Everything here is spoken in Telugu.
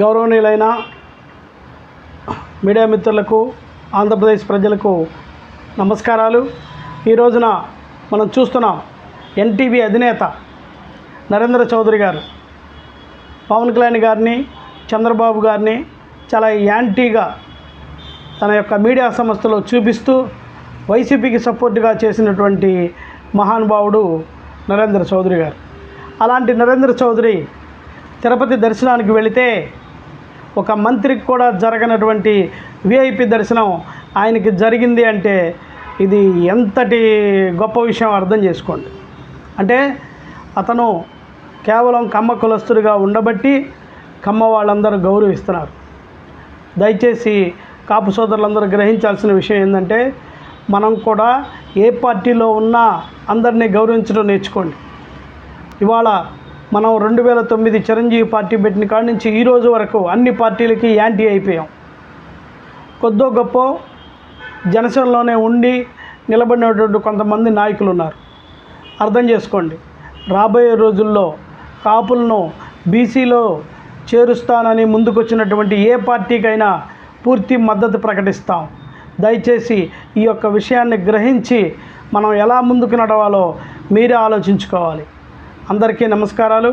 గౌరవనీయులైన మీడియా మిత్రులకు ఆంధ్రప్రదేశ్ ప్రజలకు నమస్కారాలు. ఈ రోజున మనం చూస్తున్నాం ఎన్టీవీ అధినేత నరేంద్ర చౌదరి గారు పవన్ కళ్యాణ్ గారిని చంద్రబాబు గారిని చాలా యాంటీగా తన యొక్క మీడియా సంస్థలో చూపిస్తూ వైసీపీకి సపోర్ట్గా చేసినటువంటి మహానుభావుడు నరేంద్ర చౌదరి గారు. అలాంటి నరేంద్ర చౌదరి తిరుపతి దర్శనానికి వెళితే ఒక మంత్రికి కూడా జరగనటువంటి విఐపి దర్శనం ఆయనకి జరిగింది అంటే ఇది ఎంతటి గొప్ప విషయం అర్థం చేసుకోండి. అంటే అతను కేవలం కమ్మ కులస్తుడిగా ఉండబట్టి కమ్మ వాళ్ళందరూ గౌరవిస్తున్నారు. దయచేసి కాపు సోదరులందరూ గ్రహించాల్సిన విషయం ఏంటంటే మనం కూడా ఏ పార్టీలో ఉన్నా అందరినీ గౌరవించడం నేర్చుకోండి. ఇవాళ మనం రెండు వేల తొమ్మిది చిరంజీవి పార్టీ పెట్టిన కాడి నుంచి ఈ రోజు వరకు అన్ని పార్టీలకి యాంటీ అయిపోయాం. కొద్దో గొప్ప జనసేనలోనే ఉండి నిలబడినటువంటి కొంతమంది నాయకులు ఉన్నారు అర్థం చేసుకోండి రాబోయే రోజుల్లో కాపులను బీసీలో చేరుస్తానని ముందుకొచ్చినటువంటి ఏ పార్టీకైనా పూర్తి మద్దతు ప్రకటిస్తాం. దయచేసి ఈ యొక్క విషయాన్ని గ్రహించి మనం ఎలా ముందుకు నడవాలో మీరే ఆలోచించుకోవాలి. అందరికీ నమస్కారాలు.